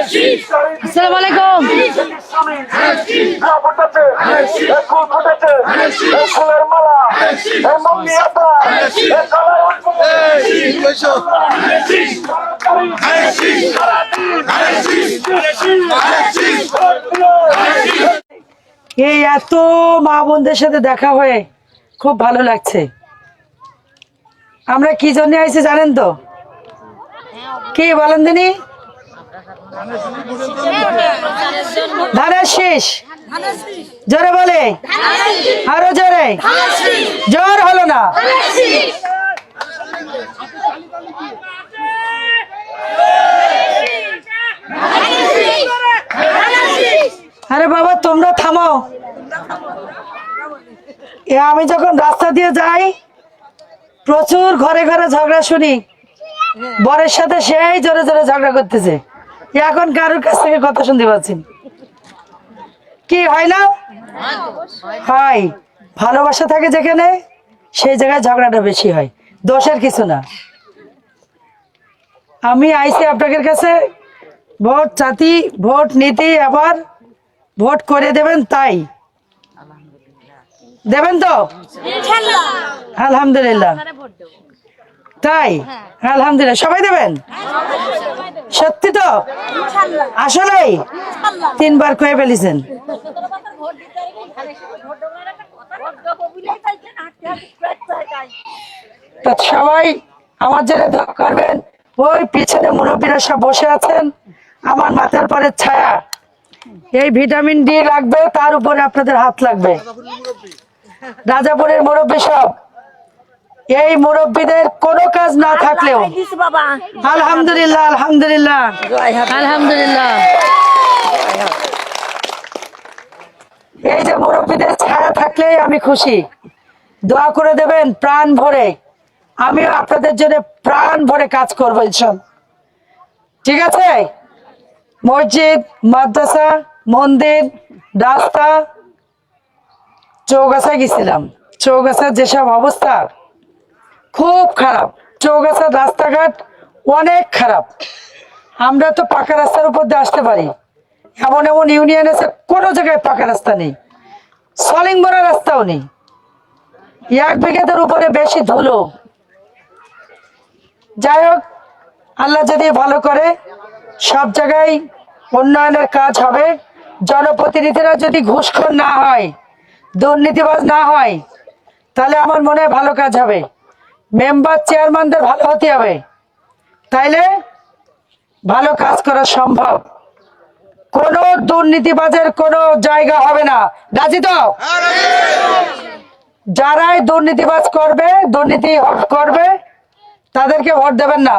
আসসালামু আলাইকুম। এই এত মা বোনদের সাথে দেখা হয়ে খুব ভালো লাগছে। আমরা কি জন্য আইছি জানেন তো? কি বলেন দিনি ধানের শীষ। জোরে বলে। আরও জোরে। জোর হলো না। আরে বাবা, তোমরা থামো। এ, আমি যখন রাস্তা দিয়ে যাই, প্রচুর ঘরে ঘরে ঝগড়া শুনি। বরের সাথে সেই জোরে জোরে ঝগড়া করতেছে। এখন কারোর কাছ থেকে কথা শুনতে পাচ্ছি। না। কি হয় না? হয়। ভালোবাসা থাকে যেখানে সেই জায়গায় ঝগড়াটা বেশি হয়। দোষের কিছু না। আমি আইসি আপনাদের কাছে ভোট চাতি ভোট নীতি আবার ভোট করে দেবেন তাই। দেবেন তো? আলহামদুলিল্লাহ। তাই? আলহামদুলিল্লাহ। সবাই দেবেন? সত্যি তো? আসলেই? তিনবার কয়ে ফেলেছেন। তা সবাই আমার জন্য দোয়া করবেন। ওই পিছনে মুরব্বীরা সব বসে আছেন। আমার মাথার পরে ছায়া। এই ভিটামিন ডি লাগবে তার উপরে আপনাদের হাত লাগবে। রাজাপুরের মুরব্বী সব। এই মুরব্বীদের কোনো কাজ না থাকলেও আলহামদুলিল্লাহ আলহামদুলিল্লাহ। আলহামদুলিল্লাহ। এই যে মুরব্বীদের ছায়া থাকলেই আমি খুশি। দোয়া করে দেবেন প্রাণ ভরে। আমিও আপনাদের জন্য প্রাণ ভরে কাজ করব ইনশাল। ঠিক আছে? মসজিদ মাদ্রাসা মন্দির রাস্তা চৌগাছা গেছিলাম। চৌগাছার যেসব অবস্থা খুব খারাপ। চৌগাছার রাস্তাঘাট অনেক খারাপ। আমরা তো পাকা রাস্তার উপর দিয়ে আসতে পারি। এমন এমন ইউনিয়ন আছে, কোনো জায়গায় পাকা রাস্তা নেই। সলিং বড়া রাস্তাও নেই। এক বিঘাতের উপরে বেশি ধুলো। যাই হোক, আল্লাহ যদি ভালো করে সব জায়গায় উন্নয়নের কাজ হবে, জনপ্রতিনিধিরা যদি ঘুষখোর না হয়, দুর্নীতিবাজ না হয়, তাহলে আমার মনে হয় ভালো কাজ হবে। মেম্বার চেয়ারম্যানদের ভালো হতে হবে। তাইলে ভালো কাজ করা সম্ভব। কোন দুর্নীতিবাজের কোন জায়গা হবে না। রাজি তো? যারাই দুর্নীতিবাজ করবে, দুর্নীতি করবে, তাদেরকে ভোট দেবেন না।